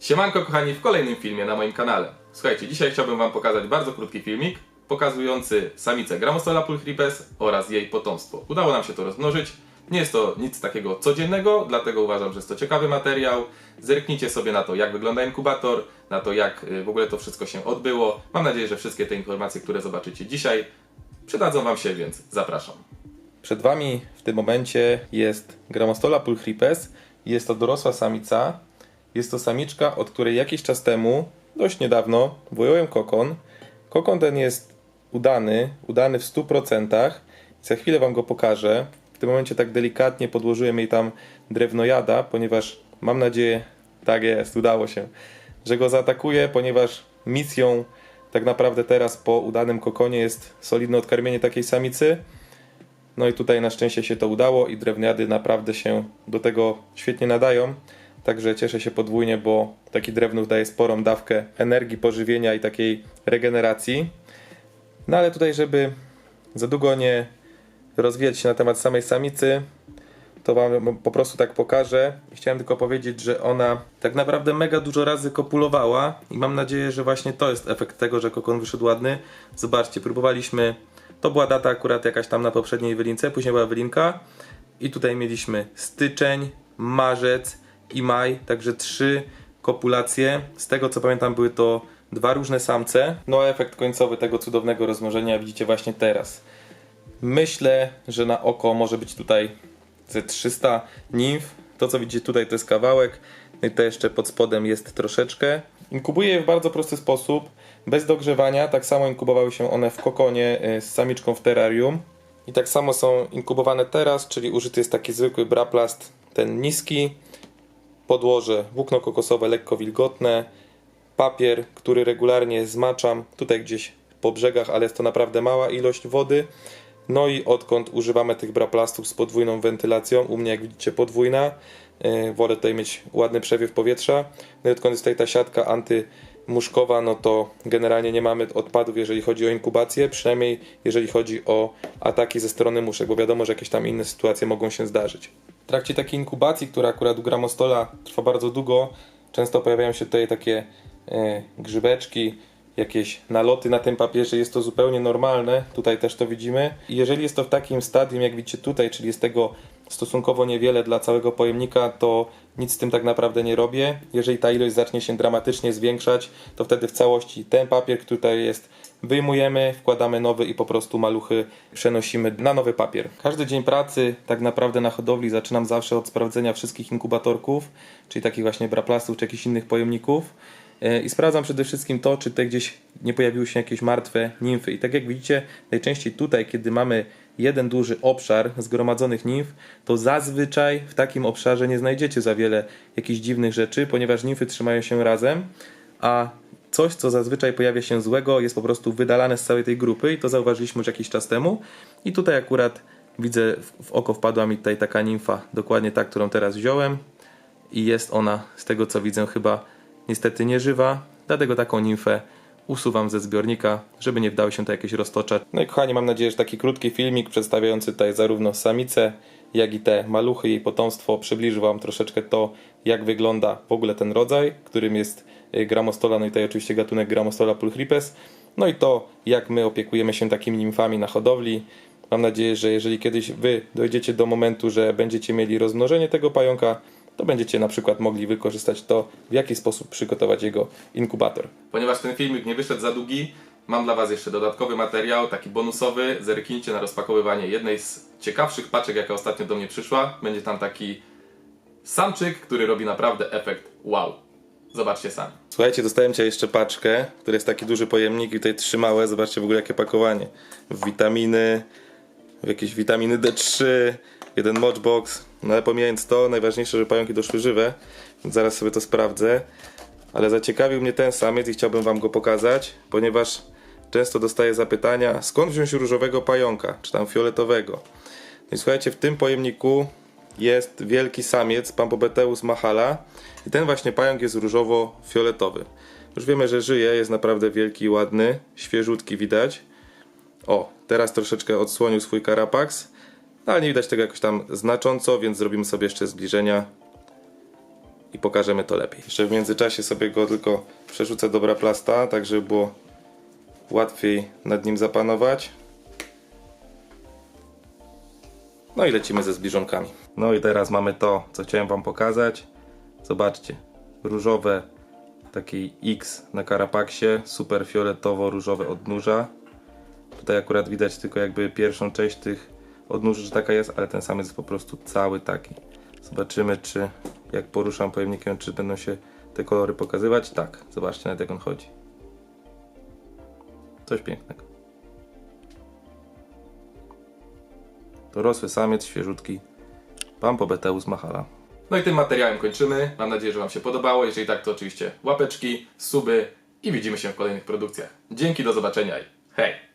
Siemanko kochani w kolejnym filmie na moim kanale. Słuchajcie, dzisiaj chciałbym wam pokazać bardzo krótki filmik pokazujący samicę Gramostola pulchripes oraz jej potomstwo. Udało nam się to rozmnożyć. Nie jest to nic takiego codziennego, dlatego uważam, że jest to ciekawy materiał. Zerknijcie sobie na to, jak wygląda inkubator, na to, jak y, w ogóle to wszystko się odbyło. Mam nadzieję, że wszystkie te informacje, które zobaczycie dzisiaj, przydadzą wam się, więc zapraszam. Przed Wami w tym momencie jest Gramostola pulchripes. Jest to dorosła samica. Jest to samiczka, od której jakiś czas temu, dość niedawno, wyjąłem kokon. Kokon ten jest udany, udany w 100%. Za chwilę Wam go pokażę. W tym momencie tak delikatnie podłożyłem jej tam drewnojada, ponieważ mam nadzieję, tak jest, udało się, że go zaatakuję, ponieważ misją tak naprawdę teraz po udanym kokonie jest solidne odkarmienie takiej samicy. No i tutaj na szczęście się to udało i drewniady naprawdę się do tego świetnie nadają. Także cieszę się podwójnie, bo taki drewnów daje sporą dawkę energii, pożywienia i takiej regeneracji. No ale tutaj, żeby za długo nie rozwijać się na temat samej samicy, to wam po prostu tak pokażę. Chciałem tylko powiedzieć, że ona tak naprawdę mega dużo razy kopulowała i mam nadzieję, że właśnie to jest efekt tego, że kokon wyszedł ładny. Zobaczcie, próbowaliśmy, to była data akurat jakaś tam na poprzedniej wylince, później była wylinka i tutaj mieliśmy styczeń, marzec i maj, także trzy kopulacje. Z tego co pamiętam były to dwa różne samce. No a efekt końcowy tego cudownego rozmnożenia widzicie właśnie teraz. Myślę, że na oko może być tutaj ze 300 nimf. To co widzicie tutaj to jest kawałek. No i to jeszcze pod spodem jest troszeczkę. Inkubuję je w bardzo prosty sposób, bez dogrzewania. Tak samo inkubowały się one w kokonie y, z samiczką w terrarium. I tak samo są inkubowane teraz, czyli użyty jest taki zwykły braplast, ten niski. Podłoże włókno kokosowe lekko wilgotne. Papier, który regularnie zmaczam tutaj gdzieś po brzegach, ale jest to naprawdę mała ilość wody. No i odkąd używamy tych braplastów z podwójną wentylacją, u mnie jak widzicie podwójna, yy, wolę tutaj mieć ładny przewiew powietrza. No i odkąd jest tutaj ta siatka antymuszkowa, no to generalnie nie mamy odpadów, jeżeli chodzi o inkubację, przynajmniej jeżeli chodzi o ataki ze strony muszek, bo wiadomo, że jakieś tam inne sytuacje mogą się zdarzyć. W trakcie takiej inkubacji, która akurat u gramostola trwa bardzo długo, często pojawiają się tutaj takie e, grzybeczki, jakieś naloty na tym papierze, jest to zupełnie normalne. Tutaj też to widzimy. I jeżeli jest to w takim stadium, jak widzicie tutaj, czyli jest tego stosunkowo niewiele dla całego pojemnika, to nic z tym tak naprawdę nie robię. Jeżeli ta ilość zacznie się dramatycznie zwiększać, to wtedy w całości ten papier, który tutaj jest, wyjmujemy, wkładamy nowy i po prostu maluchy przenosimy na nowy papier. Każdy dzień pracy tak naprawdę na hodowli zaczynam zawsze od sprawdzenia wszystkich inkubatorków, czyli takich właśnie braplastów czy jakichś innych pojemników. E, I sprawdzam przede wszystkim to, czy tutaj gdzieś nie pojawiły się jakieś martwe nimfy. I tak jak widzicie, najczęściej tutaj, kiedy mamy jeden duży obszar zgromadzonych nimf, to zazwyczaj w takim obszarze nie znajdziecie za wiele jakichś dziwnych rzeczy, ponieważ nimfy trzymają się razem, a coś, co zazwyczaj pojawia się złego, jest po prostu wydalane z całej tej grupy i to zauważyliśmy już jakiś czas temu. I tutaj akurat widzę, w- oko wpadła mi tutaj taka nimfa, dokładnie ta, którą teraz wziąłem i jest ona, z tego co widzę, chyba niestety nieżywa, dlatego taką nimfę usuwam ze zbiornika, żeby nie wdały się to jakieś roztocze. No i kochani, mam nadzieję, że taki krótki filmik przedstawiający tutaj zarówno samicę, jak i te maluchy, jej potomstwo przybliży Wam troszeczkę to, jak wygląda w ogóle ten rodzaj, którym jest y, Gramostola, no i tutaj oczywiście gatunek Gramostola pulchripes, no i to, jak my opiekujemy się takimi nimfami na hodowli. Mam nadzieję, że jeżeli kiedyś Wy dojdziecie do momentu, że będziecie mieli rozmnożenie tego pająka, to będziecie na przykład mogli wykorzystać to, w jaki sposób przygotować jego inkubator. Ponieważ ten filmik nie wyszedł za długi, mam dla Was jeszcze dodatkowy materiał, taki bonusowy. Zerknijcie na rozpakowywanie jednej z ciekawszych paczek, jaka ostatnio do mnie przyszła. Będzie tam taki samczyk, który robi naprawdę efekt wow. Zobaczcie sami. Słuchajcie, dostałem Cię jeszcze paczkę, który jest taki duży pojemnik i tutaj trzy małe. Zobaczcie w ogóle jakie pakowanie. W witaminy, w jakieś witaminy D3, jeden mochbox. No ale pomijając to, najważniejsze, że pająki doszły żywe, więc zaraz sobie to sprawdzę. Ale zaciekawił mnie ten samiec i chciałbym Wam go pokazać, ponieważ często dostaję zapytania, skąd wziąć różowego pająka, czy tam fioletowego. No i słuchajcie, w tym pojemniku jest wielki samiec Pampobeteus mahala i ten właśnie pająk jest różowo-fioletowy. Już wiemy, że żyje, jest naprawdę wielki i ładny, świeżutki widać. O, teraz troszeczkę odsłonił swój karapaks, no ale nie widać tego jakoś tam znacząco, więc zrobimy sobie jeszcze zbliżenia. i pokażemy to lepiej. Jeszcze w międzyczasie sobie go tylko przerzucę do plasta, tak żeby było łatwiej nad nim zapanować. No i lecimy ze zbliżonkami. No i teraz mamy to, co chciałem Wam pokazać. Zobaczcie, różowe, taki X na karapaksie, super fioletowo-różowe odnóża. Tutaj akurat widać tylko jakby pierwszą część tych odnóży, że taka jest, ale ten sam jest po prostu cały taki. Zobaczymy, czy jak poruszam pojemnikiem, czy będą się te kolory pokazywać. Tak, zobaczcie nawet jak on chodzi. Coś pięknego. Dorosły samiec, świeżutki. Pampobeteus mahala. No i tym materiałem kończymy. Mam nadzieję, że Wam się podobało. Jeżeli tak, to oczywiście łapeczki, suby i widzimy się w kolejnych produkcjach. Dzięki, do zobaczenia i hej!